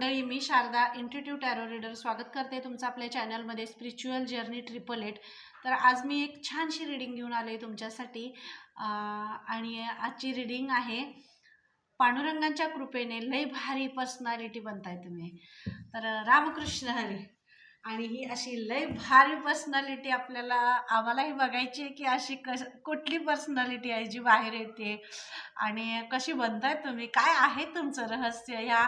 मंडळी मी Sharada intuitive tarot reader स्वागत करते तुमचं आपल्या चॅनलमध्ये स्पिरिच्युअल जर्नी ट्रिपल एट तर आज मी एक छानशी रिडिंग घेऊन आले तुमच्यासाठी. आणि आजची रिडिंग आहे पांडुरंगांच्या कृपेने लय भारी पर्सनॅलिटी बनताय तुम्ही. तर रामकृष्ण हरी. आणि ही अशी लय भारी पर्सनॅलिटी आपल्याला आम्हालाही बघायची आहे की अशी कश कुठली पर्सनॅलिटी आहे जी बाहेर येते. आणि कशी बनताय तुम्ही? काय आहे तुमचं रहस्य ह्या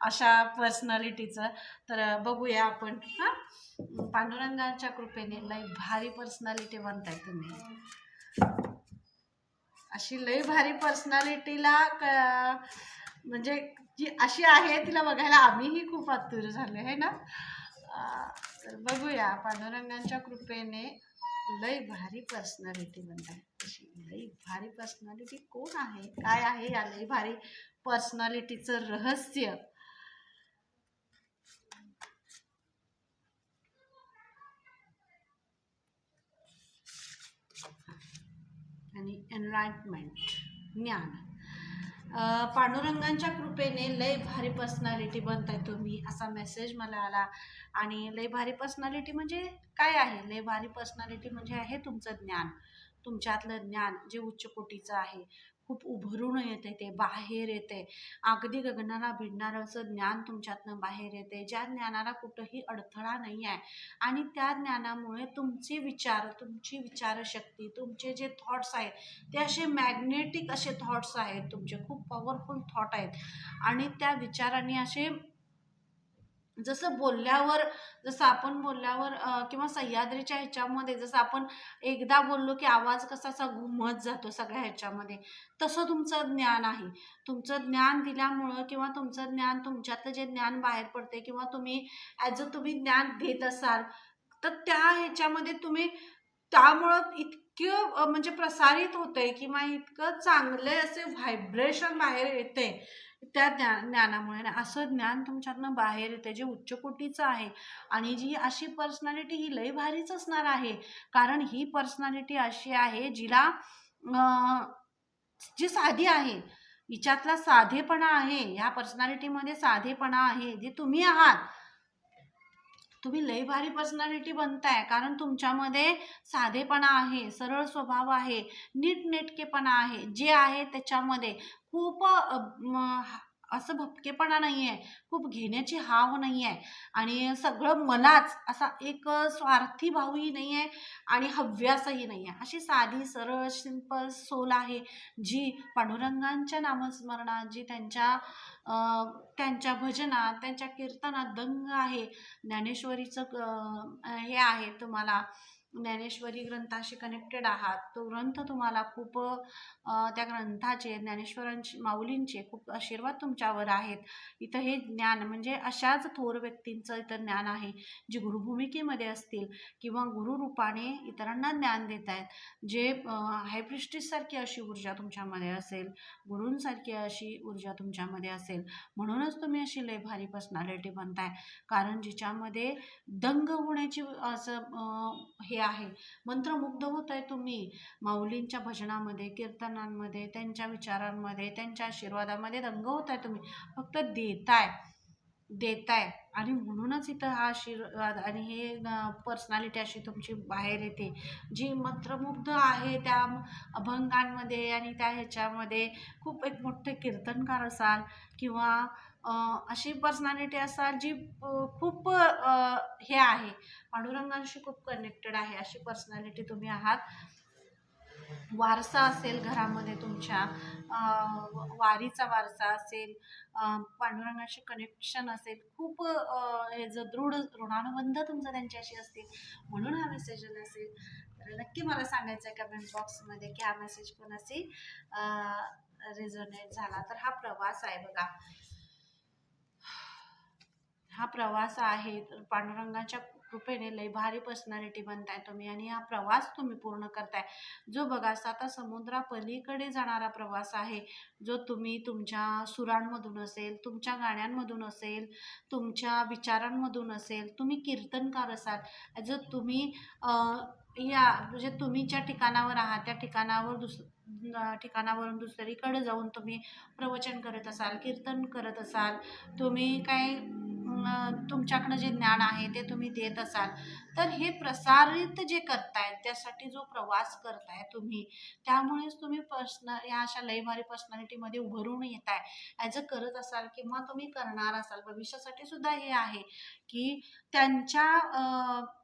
अशा पर्सनॅलिटीचं तर बघूया आपण. हां? पांडुरंगाच्या कृपेने लय भारी पर्सनॅलिटी बनताय तुम्ही. अशी लय भारी पर्सनॅलिटीला क म्हणजे जी अशी आहे तिला बघायला आम्हीही खूप आतुर झालो आहे ना? तर बघूया पांडुरंगांच्या कृपेने लय भारी पर्सनॅलिटी बनताय अशी लय भारी पर्सनॅलिटी कोण आहे? काय आहे या लय भारी पर्सनॅलिटीचं रहस्य? आणि एनलाइटमेंट ज्ञान. पांडुरंगांच्या कृपेने लय भारी पर्सनॅलिटी बनताय तुम्ही असा मेसेज मला आला. आणि लय भारी पर्सनॅलिटी म्हणजे काय आहे? लय भारी पर्सनॅलिटी म्हणजे आहे तुमचं ज्ञान. तुमच्यातलं ज्ञान जे उच्च कोटीचं आहे. खूप उभरून येते ते बाहेर येते. अगदी गगनाला भिडणारं असं ज्ञान तुमच्यातनं बाहेर येते. ज्या ज्ञानाला कुठंही अडथळा नाही आहे आणि त्या ज्ञानामुळे तुमचे विचार तुमची विचारशक्ती तुमचे जे थॉट्स आहेत ते असे मॅग्नेटिक असे थॉट्स आहेत. तुमचे खूप पॉवरफुल थॉट आहेत. आणि त्या विचारांनी असे जसं बोलल्यावर जसं आपण बोलल्यावर किंवा सह्याद्रीच्या ह्याच्यामध्ये जसं आपण एकदा बोललो की आवाज कसा असा घुमत जातो सगळ्या ह्याच्यामध्ये तसं तुमचं ज्ञान आहे. तुमचं ज्ञान दिल्यामुळं किंवा तुमचं ज्ञान तुमच्यातलं जे ज्ञान बाहेर पडते किंवा तुम्ही ॲज अ तुम्ही ज्ञान देत असाल तर त्या ह्याच्यामध्ये तुम्ही त्यामुळं इतकं म्हणजे प्रसारित होतंय किंवा इतकं चांगले असे व्हायब्रेशन बाहेर येते त्या ज्ञा ज्ञानामुळे आणि असं ज्ञान तुमच्यातनं बाहेर येते जे उच्च कोटीचं आहे. आणि जी अशी पर्सनॅलिटी ही लय भारीच असणार आहे. कारण ही पर्सनॅलिटी अशी आहे जिला जी साधी आहे. हिच्यातला साधेपणा आहे. ह्या पर्सनॅलिटीमध्ये साधेपणा आहे. जे तुम्ही आहात. तुम्ही लय भारी पर्सनॅलिटी बनताय. कारण तुमच्यामध्ये साधेपणा आहे सरळ स्वभाव आहे नीटनेटकेपणा आहे जे आहे त्याच्यामध्ये खूप असं भपकेपणा नाही आहे खूप घेण्याची हाव नाही आहे आणि सगळं मलाच असा एक स्वार्थी भावही नाही आहे आणि हव्यासही नाही आहे अशी साधी सरळ सिंपल सोल आहे जी पांडुरंगांच्या नामस्मरणात जी त्यांच्या त्यांच्या भजनात त्यांच्या कीर्तनात दंग आहे. ज्ञानेश्वरीचं हे आहे तुम्हाला. ज्ञानेश्वरी ग्रंथाशी कनेक्टेड आहात. तो ग्रंथ तुम्हाला खूप त्या ग्रंथाचे ज्ञानेश्वरांची माऊलींचे खूप आशीर्वाद तुमच्यावर आहेत. इथं हे ज्ञान म्हणजे अशाच थोर व्यक्तींचं इथं ज्ञान आहे जे गुरुभूमिकेमध्ये असतील किंवा गुरुरूपाने इतरांना ज्ञान देत आहेत. जे हायप्रिस्टिससारखी अशी ऊर्जा तुमच्यामध्ये असेल गुरूंसारखी अशी ऊर्जा तुमच्यामध्ये असेल म्हणूनच तुम्ही अशी लय भारी पर्सनॅलिटी बनताय. कारण जिच्यामध्ये दंग होण्याची असं हे आहे. मंत्रमुग्ध होत आहे तुम्ही. माऊलींच्या भजनामध्ये कीर्तनांमध्ये त्यांच्या विचारांमध्ये त्यांच्या आशीर्वादामध्ये दंग होत आहे तुम्ही. फक्त देताय. देताय. आणि म्हणूनच इथं हा आशीर्वाद आणि हे पर्सनॅलिटी अशी तुमची बाहेर येते. जी मंत्रमुग्ध आहे त्या अभंगांमध्ये आणि त्या ह्याच्यामध्ये खूप एक मोठे कीर्तनकार असाल किंवा अशी पर्सनॅलिटी असाल जी खूप हे आहे. पांडुरंगांशी खूप कनेक्टेड आहे अशी पर्सनॅलिटी तुम्ही आहात. वारसा असेल घरामध्ये तुमच्या वारीचा वारसा असेल पांडुरंगाशी कनेक्शन असेल खूप हे जर दृढ ऋणानुबंध तुमचं त्यांच्याशी असतील म्हणून हा मेसेज असेल. तर नक्की मला सांगायचं आहे कमेंट बॉक्समध्ये की हा मेसेज कोणाशी रेझोनेट झाला. तर हा प्रवास आहे बघा. हा प्रवास आहे पांडुरंगाच्या कृपेने लय भारी पर्सनॅलिटी बनताय तुम्ही आणि हा प्रवास तुम्ही पूर्ण करताय. जो बघा साता समुद्रापलीकडे जाणारा प्रवास आहे जो तुम्ही तुमच्या सुरांमधून असेल तुमच्या गाण्यांमधून असेल तुमच्या विचारांमधून असेल तुम्ही कीर्तनकार असाल जर तुम्ही या म्हणजे तुम्ही ज्या ठिकाणावर आहात त्या ठिकाणावर दुस ठिकाणावरून दुसरीकडे जाऊन तुम्ही प्रवचन करत असाल कीर्तन करत असाल तुम्ही काय तुमच्याकडं जे ज्ञान आहे ते तुम्ही देत असाल तर हे प्रसारित जे करतायत त्यासाठी जो प्रवास करताय तुम्ही त्यामुळेच तुम्ही पर्सनल या अशा लयभारी पर्सनॅलिटीमध्ये उभरून येत आहे ॲज अ करत असाल किंवा तुम्ही करणार असाल भविष्यासाठी सुद्धा हे आहे की त्यांच्या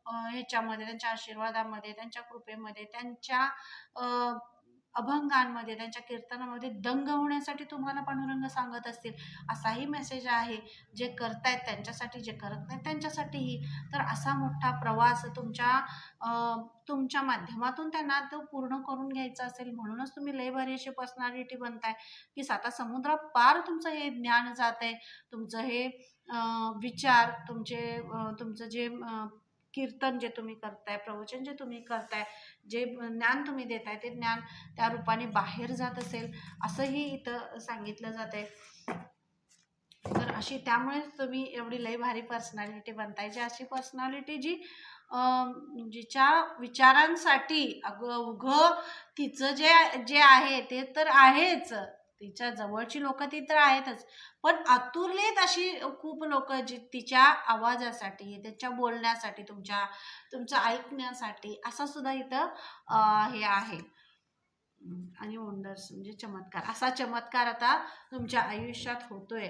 ह्याच्यामध्ये त्यांच्या आशीर्वादामध्ये त्यांच्या कृपेमध्ये त्यांच्या अभंगांमध्ये त्यांच्या कीर्तनामध्ये दंग होण्यासाठी तुम्हाला पांडुरंग सांगत असतील. असाही मेसेज आहे जे करतायत त्यांच्यासाठी जे करत नाहीत त्यांच्यासाठीही. तर असा मोठा प्रवास तुमच्या तुमच्या माध्यमातून त्यांना तो पूर्ण करून घ्यायचा असेल. म्हणूनच तुम्ही लय अशी पर्सनॅलिटी बनताय की साता समुद्रा पार तुमचं हे ज्ञान जात आहे तुमचं हे विचार तुमचे तुमचं जे कीर्तन जे तुम्ही करताय प्रवचन जे तुम्ही करताय जे ज्ञान तुम्ही देताय ते ज्ञान त्या रूपाने बाहेर जात असेल असंही इथं सांगितलं जात आहे तर अशी त्यामुळेच तुम्ही एवढी लय भारी पर्सनॅलिटी बनताय जी अशी पर्सनॅलिटी जी जिच्या विचारांसाठी अगं उघं तिचं जे जे आहे ते तर आहेच. तिच्या जवळची लोक ती तर आहेतच. पण आतुरलेत अशी खूप लोक जी तिच्या आवाजासाठी त्याच्या बोलण्यासाठी तुमच्या तुमचं ऐकण्यासाठी असा सुद्धा इथं हे आहे. आणि वंडर्स म्हणजे चमत्कार. असा चमत्कार आता तुमच्या आयुष्यात होतोय.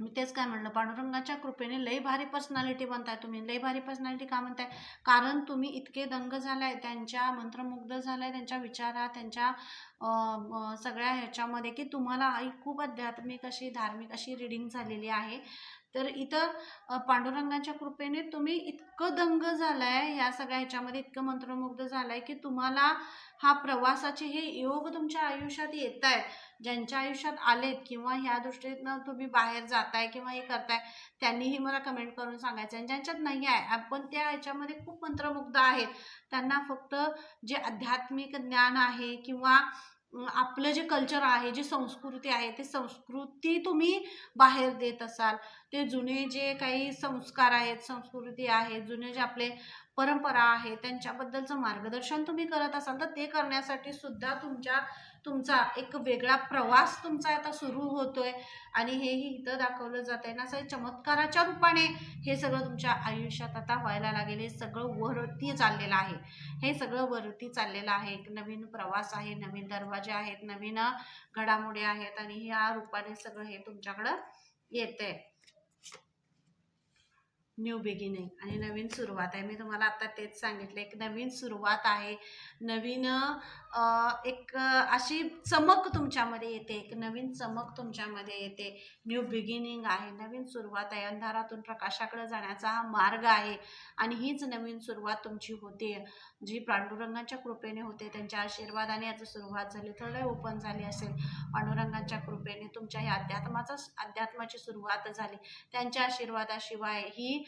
मी तेच काय म्हणलं पांडुरंगाच्या कृपेने लय भारी पर्सनॅलिटी बनताय तुम्ही. लय भारी पर्सनॅलिटी का म्हणताय कारण तुम्ही इतके दंग झालाय त्यांच्या मंत्रमुग्ध झालाय त्यांच्या विचारात त्यांच्या सगळ्या ह्याच्यामध्ये की तुम्हाला आई खूप आध्यात्मिक अशी धार्मिक अशी रिडिंग झालेली आहे. तर इथं पांडुरंगाच्या कृपेने तुम्ही इतकं दंग झालाय ह्या सगळ्या ह्याच्यामध्ये इतकं मंत्रमुग्ध झालाय की तुम्हाला हा प्रवासाचे हे योग तुमच्या आयुष्यात येत आहेत ज्यांच्या आयुष्यात आलेत किंवा ह्या दृष्टीनं तुम्ही बाहेर जाताय किंवा हे करताय त्यांनीही मला कमेंट करून सांगायचं आणि ज्यांच्यात नाही आहे आपण त्या ह्याच्यामध्ये खूप मंत्रमुग्ध आहेत. त्यांना फक्त जे आध्यात्मिक ज्ञान आहे किंवा आपलं जे कल्चर आहे जी संस्कृती आहे ते संस्कृती तुम्ही बाहेर देत असाल. ते जुने जे काही संस्कार आहेत संस्कृती आहे जुने जे आपले परंपरा आहे त्यांच्याबद्दलचं मार्गदर्शन तुम्ही करत असाल तर ते करण्यासाठी सुद्धा तुमच्या तुमचा एक वेगळा प्रवास तुमचा आता सुरू होतोय. आणि हेही इथं दाखवलं जात आहे ना असं चमत्काराच्या रूपाने हे सगळं तुमच्या आयुष्यात आता व्हायला लागेल हे सगळं वरती चाललेलं आहे. हे सगळं वरती चाललेलं आहे. एक नवीन प्रवास आहे नवीन दरवाजे आहेत नवीन घडामोडी आहेत आणि ह्या रूपाने सगळं हे तुमच्याकडं येतंय. न्यू बिगिनिंग आणि नवीन सुरुवात आहे. मी तुम्हाला आता तेच सांगितलं एक नवीन सुरुवात आहे. नवीन एक अशी चमक तुमच्यामध्ये येते एक नवीन चमक तुमच्यामध्ये येते. न्यू बिगिनिंग आहे नवीन सुरुवात आहे. अंधारातून प्रकाशाकडे जाण्याचा हा मार्ग आहे आणि हीच नवीन सुरुवात तुमची होते. जी पांडुरंगांच्या कृपेने होते त्यांच्या आशीर्वादाने याची सुरुवात झाली. थोडं ओपन झाली असेल पांडुरंगांच्या कृपेने तुमच्या ह्या अध्यात्माचा अध्यात्माची सुरुवात झाली. त्यांच्या आशीर्वादाशिवाय ही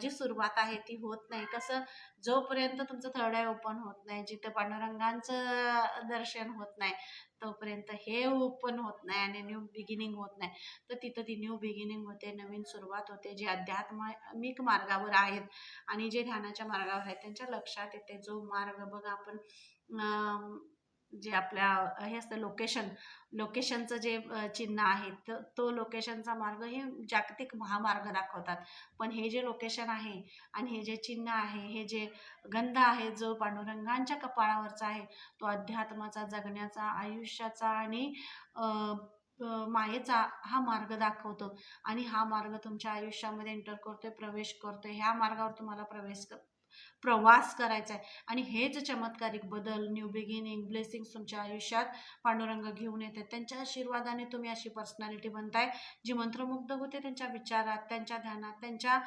जी सुरुवात आहे ती होत नाही. कसं जोपर्यंत तुमचं थर्ड आय ओपन होत नाही जिथं पांडुरंगांचं दर्शन होत नाही तोपर्यंत हे ओपन होत नाही आणि न्यू बिगिनिंग होत नाही. तर तिथं ती न्यू बिगिनिंग होते नवीन सुरुवात होते जे अध्यात्मिक मार्गावर आहेत आणि जे ध्यानाच्या मार्गावर आहेत त्यांच्या लक्षात येते. जो मार्ग बघा आपण जे आपल्या हे असतं लोकेशन लोकेशनचं जे चिन्ह आहे तर तो लोकेशनचा मार्ग हे जागतिक महामार्ग दाखवतात. पण हे जे लोकेशन आहे आणि हे जे चिन्ह आहे हे जे गंध आहे जो पांडुरंगांच्या कपाळावरचा आहे तो अध्यात्माचा जगण्याचा आयुष्याचा आणि मायेचा हा मार्ग दाखवतो. आणि हा मार्ग तुमच्या आयुष्यामध्ये एंटर करतोय प्रवेश करतोय. ह्या मार्गावर तुम्हाला प्रवेश कर प्रवास करायचा आहे. आणि हेच चमत्कारिक बदल न्यू बिगिनिंग ब्लेसिंग्स तुमच्या आयुष्यात पांडुरंग घेऊन येते त्यांच्या आशीर्वादाने तुम्ही अशी पर्सनॅलिटी बनताय जी मंत्रमुग्ध होते त्यांच्या विचारात त्यांच्या ध्यानात त्यांच्या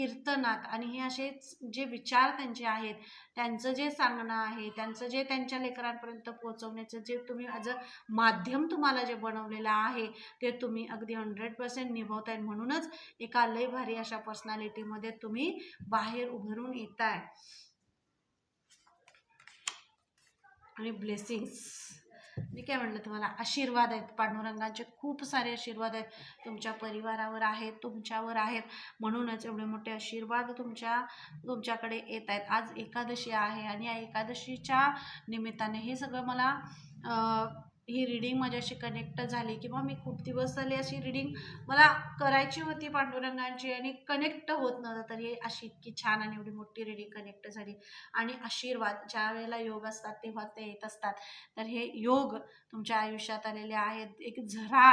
कीर्तनात आणि हे असे जे विचार त्यांचे आहेत त्यांचं जे सांगणं आहे त्यांचं जे त्यांच्या लेकरांपर्यंत पोहोचवण्याचं जे तुम्ही ॲज अ माध्यम तुम्हाला जे बनवलेलं आहे ते तुम्ही अगदी हंड्रेड पर्सेंट निभवताय. म्हणूनच एका लय भारी अशा पर्सनॅलिटीमध्ये तुम्ही बाहेर उभरून येताय. आणि ब्लेसिंग्स मी काय म्हणलं तुम्हाला? आशीर्वाद आहेत. पांडुरंगांचे खूप सारे आशीर्वाद आहेत. तुमच्या परिवारावर आहेत तुमच्यावर आहेत. म्हणूनच एवढे मोठे आशीर्वाद तुमच्या तुमच्याकडे येत आहेत. आज एकादशी आहे आणि या एकादशीच्या निमित्ताने हे सगळं मला ही रिडिंग माझ्याशी कनेक्ट झाली किंवा मी खूप दिवस झाले अशी रिडिंग मला करायची होती पांडुरंगांची आणि कनेक्ट होत नव्हतं तरी अशी इतकी छान आणि एवढी मोठी रिडिंग कनेक्ट झाली. आणि आशीर्वाद ज्या वेळेला योग असतात तेव्हा ते येत असतात. तर हे योग तुमच्या आयुष्यात आलेले आहेत. एक झरा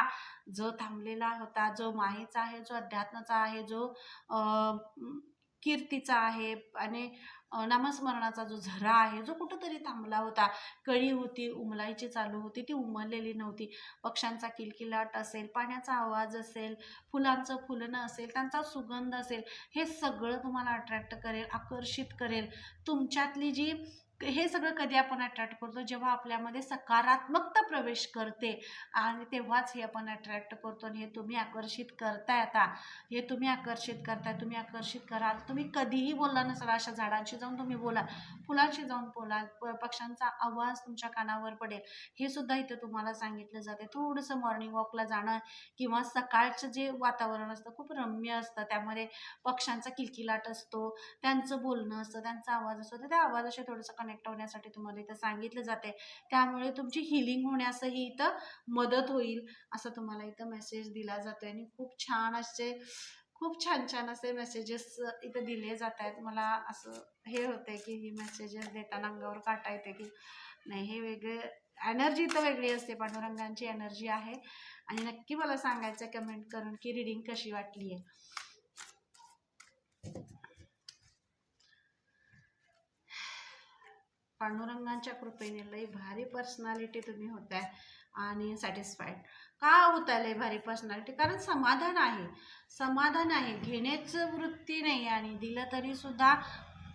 जो थांबलेला होता जो मायेचा आहे जो अध्यात्माचा आहे जो कीर्तीचा आहे आणि नामस्मरणाचा जो झरा आहे जो कुठंतरी थांबला होता. कळी होती उमलायची चालू होती ती उमललेली नव्हती. पक्ष्यांचा किलकिलाट असेल पाण्याचा आवाज असेल फुलांचं फुलणं असेल त्यांचा सुगंध असेल हे सगळं तुम्हाला अट्रॅक्ट करेल आकर्षित करेल. तुमच्यातली जी हे सगळं कधी आपण अट्रॅक्ट करतो? जेव्हा आपल्यामध्ये सकारात्मकता प्रवेश करते. आणि तेव्हाच हे आपण अट्रॅक्ट करतो. आणि हे तुम्ही आकर्षित करताय आता. हे तुम्ही आकर्षित करताय तुम्ही आकर्षित कराल तुम्ही कधीही बोलला नसाल अशा झाडांशी जाऊन तुम्ही बोला. फुलांशी जाऊन बोला. प- पक्ष्यांचा आवाज तुमच्या कानावर पडेल. हे सुद्धा इथं तुम्हाला सांगितलं जाते. थोडंसं मॉर्निंग वॉकला जाणं किंवा सकाळचं जे वातावरण असतं खूप रम्य असतं. त्यामध्ये पक्ष्यांचा किलकिलाट असतो. त्यांचं बोलणं असतं त्यांचा आवाज असतो. तर त्या आवाजाशी थोडंसं कनेक्ट होण्यासाठी तुम्हाला इथं सांगितलं जाते त्यामुळे तुमची हिलिंग होण्यासही इथं मदत होईल असं तुम्हाला इथं मेसेज दिला जातो आणि खूप छान असे खूप छान छान असे मेसेजेस इथं दिले जात आहेत मला असं हे होते की ही मेसेजेस देताना अंगावर काटा येते की नाही हे वेगळे एनर्जी तर वेगळी असते. पांडुरंगांची एनर्जी आहे. आणि नक्की मला सांगायचं कमेंट करून की रिडिंग कशी वाटली आहे पांडुरंगांच्या कृपेने लई भारी पर्सनॅलिटी तुम्ही होताय आणि सॅटिस्फाईड का होताय लई भारी पर्सनॅलिटी कारण समाधान आहे. समाधान आहे. घेण्याचं वृत्ती नाही आणि दिलं तरी सुद्धा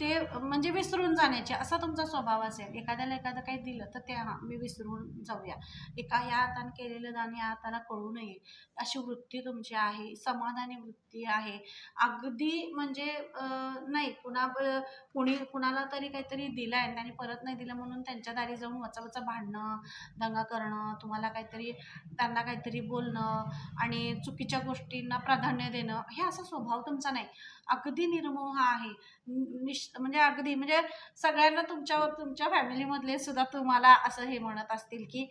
ते म्हणजे विसरून जाण्याचे असा तुमचा स्वभाव असेल. एखाद्याला एखादं काही दिलं तर ते हां मी विसरून जाऊया. एका ह्या हाताने केलेलं दान या हाताला कळू नये. अशी वृत्ती तुमची आहे समाधानी वृत्ती आहे. अगदी म्हणजे नाही कुणा कुणी कुणाला तरी काहीतरी दिलं आहे त्यांनी परत नाही दिलं म्हणून त्यांच्या दारी जाऊन वचावचा भांडणं दंगा करणं तुम्हाला काहीतरी त्यांना काहीतरी बोलणं आणि चुकीच्या गोष्टींना प्राधान्य देणं हे असा स्वभाव तुमचा नाही. अगदी निर्मोह आहे. नि- निश म्हणजे अगदी म्हणजे सगळ्यांना तुमच्यावर तुमच्या फॅमिलीमधले सुद्धा तुम्हाला असं हे म्हणत असतील की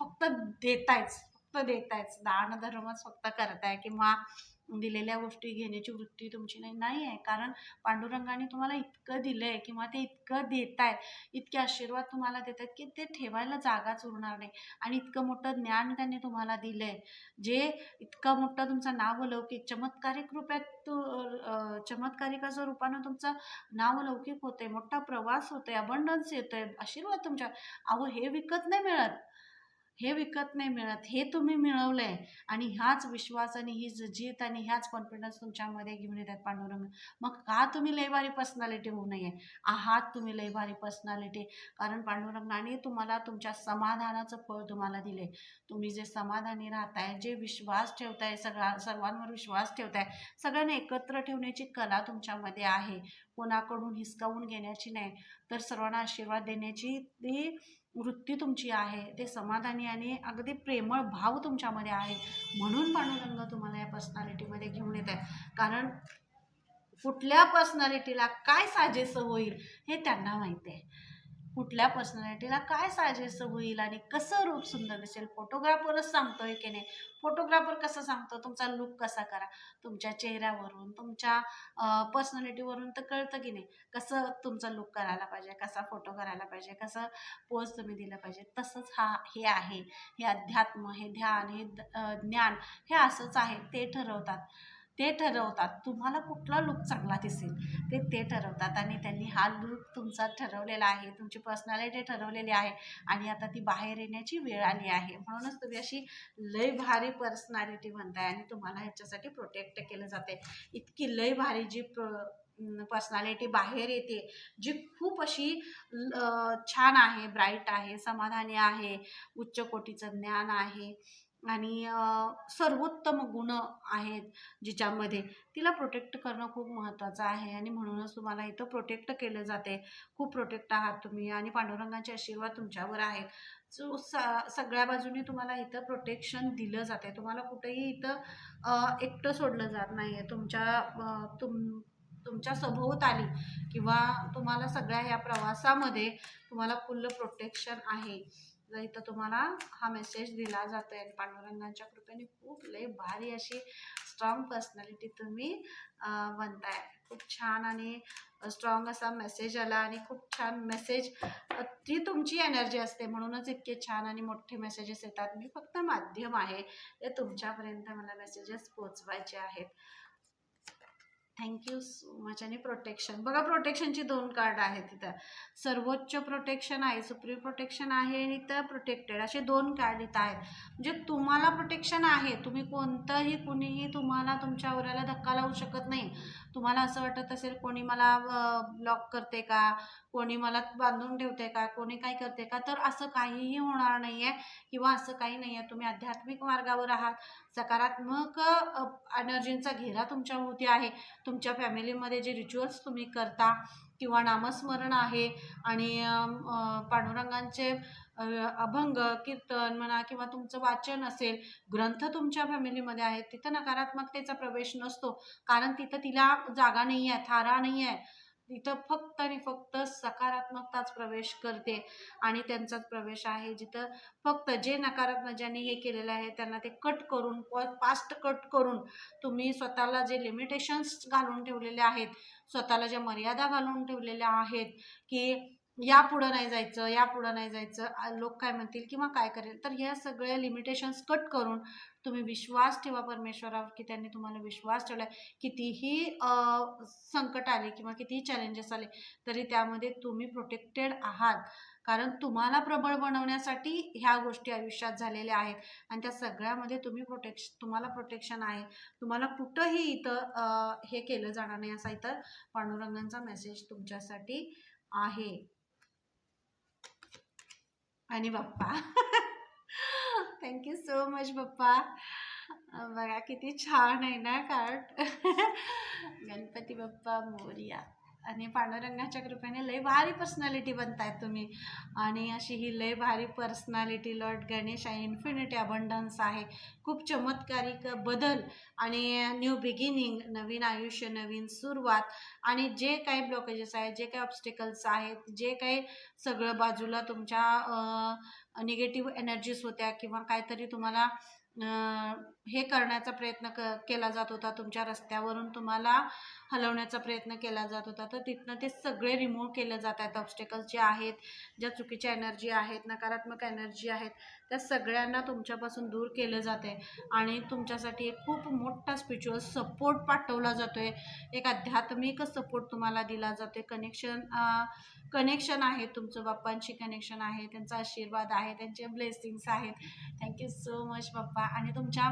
फक्त देतायच फक्त देतायच. दान धर्मच फक्त करताय किंवा दिलेल्या गोष्टी घेण्याची वृत्ती तुमची नाही नाही आहे. कारण पांडुरंगाने तुम्हाला इतकं दिलं आहे किंवा ते इतकं देत आहे इतके आशीर्वाद तुम्हाला देतात की ते ठेवायला जागाच उरणार नाही. आणि इतकं मोठं ज्ञान त्यांनी तुम्हाला दिलं आहे जे इतकं मोठं तुमचं नाव नावलौकिक चमत्कारिक रूपात तो अं, चमत्कारिकाच्या रूपानं तुमचा नावलौकिक होतंय मोठा प्रवास होतोय अबंडन्स येतोय आशीर्वाद तुमच्या. अहो हे विकत नाही मिळत. हे विकत नाही मिळत हे तुम्ही मिळवलंय. आणि ह्याच विश्वास आणि ही जीत आणि ह्याच कॉन्फिडन्स तुमच्यामध्ये घेऊन येतात पांडुरंग. मग का तुम्ही लयभारी पर्सनॅलिटी होऊ नये? आहात तुम्ही लयभारी पर्सनॅलिटी कारण पांडुरंगाने तुम्हाला तुमच्या समाधानाचं फळ तुम्हाला दिले तुम्ही जे समाधानी राहताय जे विश्वास ठेवताय सगळा सर्वांवर विश्वास ठेवताय सगळ्यांना एकत्र ठेवण्याची कला तुमच्यामध्ये आहे. कोणाकडून हिसकावून घेण्याची नाही. तर सर्वांना आशीर्वाद देण्याची ती वृत्ती तुमची आहे. ते समाधानी आणि अगदी प्रेमळ भाव तुमच्यामध्ये आहे. म्हणून पांडुरंग तुम्हाला या पर्सनॅलिटीमध्ये घेऊन येत आहे कारण कुठल्या पर्सनॅलिटीला काय साजेसं होईल हे त्यांना माहिती आहे. कुठल्या पर्सनॅलिटीला काय साजेसं होईल आणि कसं रूप सुंदर दिसेल? फोटोग्राफरच सांगतोय की नाही? फोटोग्राफर कसं सांगतो? तुमचा लुक कसा करा? तुमच्या चेहऱ्यावरून तुमच्या पर्सनॅलिटीवरून तर कळतं की नाही? कसं तुमचा लुक करायला पाहिजे? कसा फोटो करायला पाहिजे? कसं पोज तुम्ही दिलं पाहिजे? तसंच हा हे आहे. हे अध्यात्म हे ध्यान हे द- ज्ञान हे असंच आहे. ते ठरवतात. ते ठरवतात. तुम्हाला कुठला लुक चांगला दिसेल? ते ते ठरवतात आणि त्यांनी हा लूक तुमचा ठरवलेला आहे तुमची पर्सनॅलिटी ठरवलेली आहे आणि आता ती बाहेर येण्याची वेळ आली आहे. म्हणूनच तुम्ही अशी लय भारी पर्सनॅलिटी म्हणताय आणि तुम्हाला ह्याच्यासाठी प्रोटेक्ट केलं जाते इतकी लय भारी जी पर्सनॅलिटी बाहेर येते जी खूप अशी छान आहे ब्राईट आहे समाधानी आहे उच्च कोटीचं ज्ञान आहे. आणि सर्वोत्तम गुण आहेत जिच्यामध्ये. तिला प्रोटेक्ट करणं खूप महत्त्वाचं आहे आणि म्हणूनच तुम्हाला इथं प्रोटेक्ट केलं जाते खूप प्रोटेक्ट आहात तुम्ही आणि पांडुरंगाचे आशीर्वाद तुमच्यावर आहेत. सो स सगळ्या बाजूने तुम्हाला इथं प्रोटेक्शन दिलं जाते तुम्हाला कुठेही इथं एकटं सोडलं जात नाही आहे तुमच्या तुम तुमच्या सभोवताली किंवा तुम्हाला सगळ्या ह्या प्रवासामध्ये तुम्हाला फुल्ल प्रोटेक्शन आहे. इथं तुम्हाला हा मेसेज दिला जातो आहे पांडुरंगाच्या कृपेने खूप लय भारी अशी स्ट्रॉंग पर्सनॅलिटी तुम्ही बनताय. खूप छान आणि स्ट्रॉंग असा मेसेज आला आणि खूप छान मेसेज ती तुमची एनर्जी असते. म्हणूनच इतके छान आणि मोठे मेसेजेस येतात. मी फक्त माध्यम आहे. ते तुमच्यापर्यंत मला मेसेजेस पोचवायचे आहेत. थँक्यू सो मच आणि प्रोटेक्शन बघा प्रोटेक्शनची दोन कार्ड आहेत तिथं सर्वोच्च प्रोटेक्शन आहे सुप्रीम प्रोटेक्शन आहे आणि इथं प्रोटेक्टेड असे दोन कार्ड इथं आहेत. म्हणजे तुम्हाला प्रोटेक्शन आहे. तुम्ही कोणतंही कुणीही तुम्हाला तुमच्या आवऱ्याला धक्का लावू शकत नाही. तुम्हाला असं वाटत असेल कोणी मला ब्लॉक करते का? कोणी मला बांधून ठेवते का? कोणी काय करते का? तर असं काहीही होणार नाही आहे किंवा असं काही नाही आहे तुम्ही आध्यात्मिक मार्गावर आहात. सकारात्मक एनर्जींचा घेरा तुमच्या होती आहे. तुमच्या फॅमिलीमध्ये जे रिच्युअल्स तुम्ही करता किंवा नामस्मरण आहे आणि पांडुरंगांचे अभंग कीर्तन म्हणा किंवा तुमचं वाचन असेल ग्रंथ तुमच्या फॅमिलीमध्ये आहेत तिथं नकारात्मकतेचा प्रवेश नसतो. कारण तिथं तिला जागा नाही आहे थारा नाही आहे तिथं फक्त आणि फक्त सकारात्मकताच प्रवेश करते. आणि त्यांचाच प्रवेश आहे जिथं फक्त जे नकारात्मक ज्यांनी हे केलेलं आहे त्यांना ते कट करून पास्ट कट करून तुम्ही स्वतःला जे लिमिटेशन्स घालून ठेवलेले आहेत स्वतःला ज्या मर्यादा घालून ठेवलेल्या आहेत की या पुढं नाही जायचं या पुढं नाही जायचं. लोक काय म्हणतील किंवा काय करेल? तर या सगळ्या लिमिटेशन्स कट करून तुम्ही विश्वास ठेवा परमेश्वरावर की त्यांनी तुम्हाला विश्वास ठेवला कितीही संकट आले किंवा कितीही चॅलेंजेस आले तरी त्यामध्ये तुम्ही प्रोटेक्टेड आहात. कारण तुम्हाला प्रबळ बनवण्यासाठी ह्या गोष्टी आयुष्यात झालेल्या आहेत. आणि त्या सगळ्यामध्ये तुम्ही प्रोटेक्श तुम्हाला प्रोटेक्शन आहे. तुम्हाला कुठंही इथं हे केलं जाणार नाही असा इथं पांडुरंगांचा मेसेज तुमच्यासाठी आहे. आणि Bappa. Thank you so much Bappa. बघा किती छान आहे ना कार्ड गणपती बाप्पा मोरिया. आणि पांडुरंगाच्या कृपेने लय भारी पर्सनॅलिटी बनतायत तुम्ही. आणि अशी ही लय भारी पर्सनॅलिटी लॉर्ड गणेश आहे. इन्फिनिटी अबंडन्स आहे. खूप चमत्कारिक बदल आणि न्यू बिगिनिंग नवीन आयुष्य नवीन सुरुवात आणि जे काही ब्लॉकेजेस आहेत जे काही ऑब्स्टिकल्स आहेत जे काही सगळं बाजूला तुमच्या निगेटिव्ह एनर्जीज होत्या किंवा काहीतरी तुम्हाला हे करण्याचा प्रयत्न क केला जात होता तुमच्या रस्त्यावरून तुम्हाला हलवण्याचा प्रयत्न केला जात होता. तर तिथनं ते सगळे रिमूव्ह केले जात आहेत. ऑब्स्टेकल्स जे आहेत ज्या चुकीच्या एनर्जी आहेत नकारात्मक एनर्जी आहेत त्या सगळ्यांना तुमच्यापासून दूर केलं जात आहे. आणि तुमच्यासाठी एक खूप मोठा स्पिरिच्युअल सपोर्ट पाठवला जातो आहे एक आध्यात्मिक सपोर्ट तुम्हाला दिला जातो आहे कनेक्शन कनेक्शन आहे तुमचं बाप्पांशी कनेक्शन आहे त्यांचा आशीर्वाद आहे त्यांचे ब्लेसिंग्स आहेत. Thank you so much Bappa. आणि तुमच्या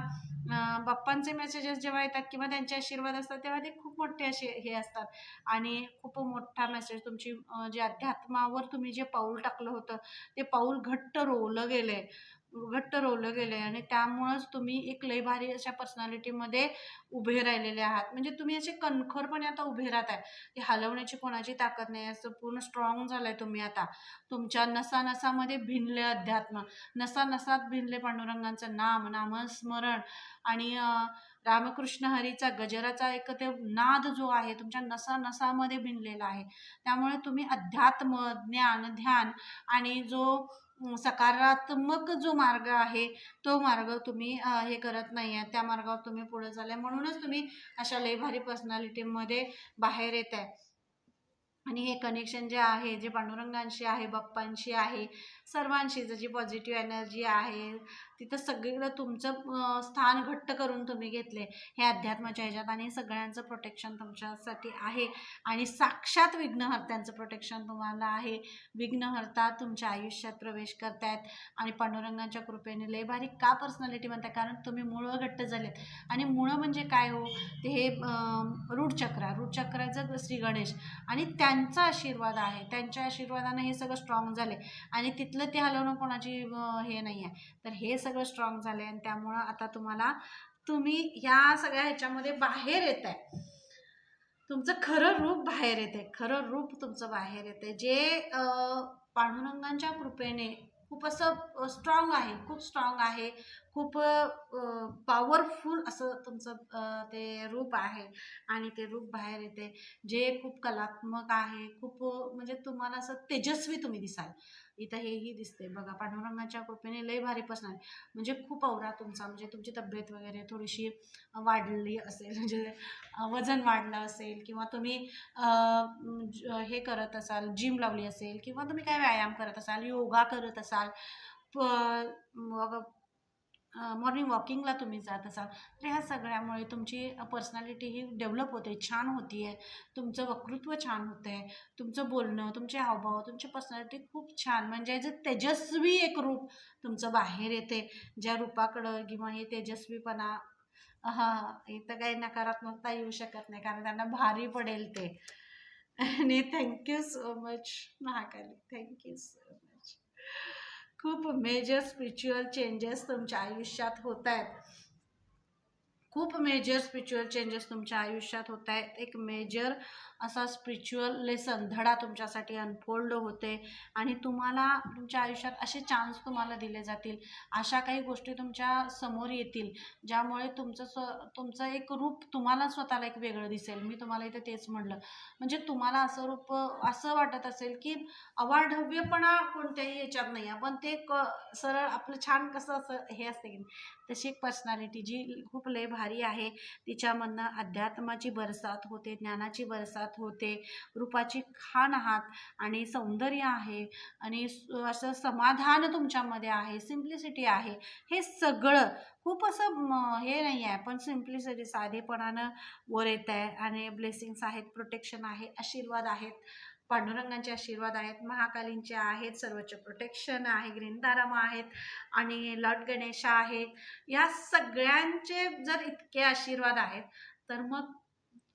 बाप्पांचे मेसेजेस जेव्हा येतात किंवा त्यांचे आशीर्वाद असतात तेव्हा ते खूप मोठे असे हे असतात. आणि खूप मोठा मेसेज तुमची जे अध्यात्मावर तुम्ही जे पाऊल टाकलं होतं ते पाऊल घट्ट रोवलं गेलं आहे घट्ट रोवलं गेलं आहे आणि त्यामुळंच तुम्ही एक लय भारी अशा पर्सनॅलिटीमध्ये उभे राहिलेले आहात. म्हणजे तुम्ही असे कणखरपणे आता उभे राहत आहे ते हलवण्याची कोणाची ताकद नाही असं पूर्ण स्ट्रॉंग झालं आहे तुम्ही आता. तुमच्या नसा नसामध्ये भिनले अध्यात्म. नसा नसात भिनले पांडुरंगांचं नाम नामस्मरण आणि रामकृष्ण हरीचा गजराचा एक ते नाद जो आहे तुमच्या नसा नसामध्ये भिनलेला आहे. त्यामुळे तुम्ही अध्यात्म ज्ञान ध्यान आणि जो सकारात्मक जो मार्ग आहे तो मार्ग तुम्ही हे करत नाही आहे त्या मार्गावर तुम्ही पुढे चालाय म्हणूनच तुम्ही अशा लय भारी पर्सनॅलिटीमध्ये बाहेर येत आहे आणि हे कनेक्शन जे आहे जे पांडुरंगांशी आहे बाप्पांशी आहे सर्वांशी जी पॉझिटिव्ह एनर्जी आहे तिथं सगळीकडं तुमचं स्थान घट्ट करून तुम्ही घेतले. हे अध्यात्माच्या ह्याच्यात आणि सगळ्यांचं प्रोटेक्शन तुमच्यासाठी आहे. आणि साक्षात विघ्नहर्त्यांचं प्रोटेक्शन तुम्हाला आहे. विघ्नहर्ता तुमच्या आयुष्यात प्रवेश करतायत. आणि पांडुरंगांच्या कृपेने लय भारी का पर्सनॅलिटी म्हणताय कारण तुम्ही मुळं घट्ट झालेत. आणि मुळं म्हणजे काय हो? ते हे रूढचक्र. रूढचक्राचं रूट चक्राचं श्री गणेश. आणि त्यांचा आशीर्वाद आहे. त्यांच्या आशीर्वादाने हे सगळं स्ट्रॉंग झाले आणि तिथलं ते हलवणं कोणाची हे नाही आहे तर हे सगळं स्ट्रॉंग आहे आणि त्यामुळं आता तुम्हाला तुम्ही ह्या सगळ्या ह्याच्यामध्ये बाहेर येत आहे तुमचं खरं रूप बाहेर येते खरं रूप तुमचं बाहेर येते जे पांडुरंगांच्या कृपेने खूप असं स्ट्रॉंग आहे खूप स्ट्रॉंग आहे खूप पॉवरफुल असं तुमचं ते रूप आहे आणि ते रूप बाहेर येते जे खूप कलात्मक आहे खूप म्हणजे तुम्हाला असं तेजस्वी तुम्ही दिसाल. इथं हेही दिसते बघा पांडुरंगाच्या कृपेने लय भारी पसणार म्हणजे खूप आवरा तुमचा. म्हणजे तुमची तब्येत वगैरे थोडीशी वाढली असेल. म्हणजे वजन वाढलं असेल किंवा तुम्ही हे करत असाल जिम लावली असेल किंवा तुम्ही काय व्यायाम करत असाल योगा करत असाल प- मग मॉर्निंग वॉकिंगला तुम्ही जात असाल तर ह्या सगळ्यामुळे तुमची पर्सनॅलिटी ही डेव्हलप होते छान होती आहे तुमचं वक्तृत्व छान होतं आहे तुमचं बोलणं तुमचे हावभाव तुमची पर्सनॅलिटी खूप छान म्हणजे जे तेजस्वी एक रूप तुमचं बाहेर येते ज्या रूपाकडं किंवा हे तेजस्वीपणा हां इथं काही नकारात्मकता येऊ शकत नाही कारण त्यांना भारी पडेल ते. आणि thank you so much Mahakali. Thank you so खूप मेजर स्पिरिच्युअल चेंजेस तुमच्या आयुष्यात होत आहेत खूप मेजर स्पिरिच्युअल चेंजेस तुमच्या आयुष्यात होत आहेत एक मेजर असा स्पिरिच्युअल लेसन धडा तुमच्यासाठी अनफोल्ड होते आणि तुम्हाला तुमच्या आयुष्यात असे चान्स तुम्हाला दिले जातील. अशा काही गोष्टी तुमच्यासमोर येतील ज्यामुळे तुमचं स्व तुमचं एक रूप तुम्हाला स्वतःला एक वेगळं दिसेल. मी तुम्हाला इथे तेच म्हणलं म्हणजे तुम्हाला असं रूप असं वाटत असेल की अवाढव्यपणा कोणत्याही याच्यात नाही आपण ते क सरळ आपलं छान कसं असं हे असते की तशी एक पर्सनॅलिटी जी खूप लय भारी आहे. तिच्यामधनं अध्यात्माची बरसात होते ज्ञानाची बरसात होते. रूपाची खाण आहात आणि सौंदर्य आहे आणि असं समाधान तुमच्यामध्ये आहे सिम्प्लिसिटी आहे. हे सगळं खूप असं हे नाही आहे पण सिम्प्लिसिटी साधेपणानं वर येत आहे आणि ब्लेसिंग्स आहेत प्रोटेक्शन आहे आशीर्वाद आहेत. पांडुरंगांचे आशीर्वाद आहेत महाकालींचे आहेत सर्वोच्च प्रोटेक्शन आहे ग्रीनदारामा आहेत आणि लॉर्ड गणेशा आहेत. या सगळ्यांचे जर इतके आशीर्वाद आहेत तर मग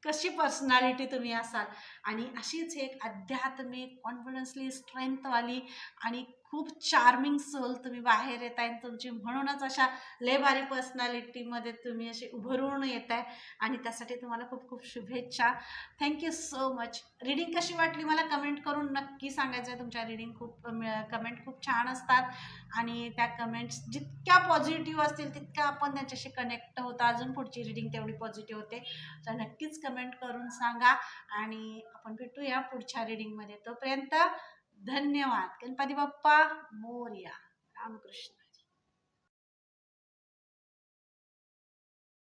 कशी पर्सनॅलिटी तुम्ही असाल? आणि अशीच एक आध्यात्मिक कॉन्फिडन्सली स्ट्रेंथवाली आणि खूप चार्मिंग सोल तुम्ही बाहेर येत आहे तुमची म्हणूनच अशा लय भारी पर्सनॅलिटीमध्ये तुम्ही असे उभरून येत आहे आणि त्यासाठी तुम्हाला खूप खूप शुभेच्छा. थँक्यू सो मच रीडिंग कशी वाटली मला कमेंट करून नक्की सांगायचं आहे. तुमच्या रीडिंग खूप कमेंट खूप छान असतात. आणि त्या कमेंट्स जितक्या पॉझिटिव्ह असतील तितक्या आपण त्यांच्याशी कनेक्ट होता. अजून पुढची रीडिंग तेवढी पॉझिटिव्ह होते. तर नक्कीच कमेंट करून सांगा. आणि आपण भेटूया पुढच्या रीडिंगमध्ये तोपर्यंत धन्यवाद. गणपती बाप्पा मोर्या रामकृष्ण.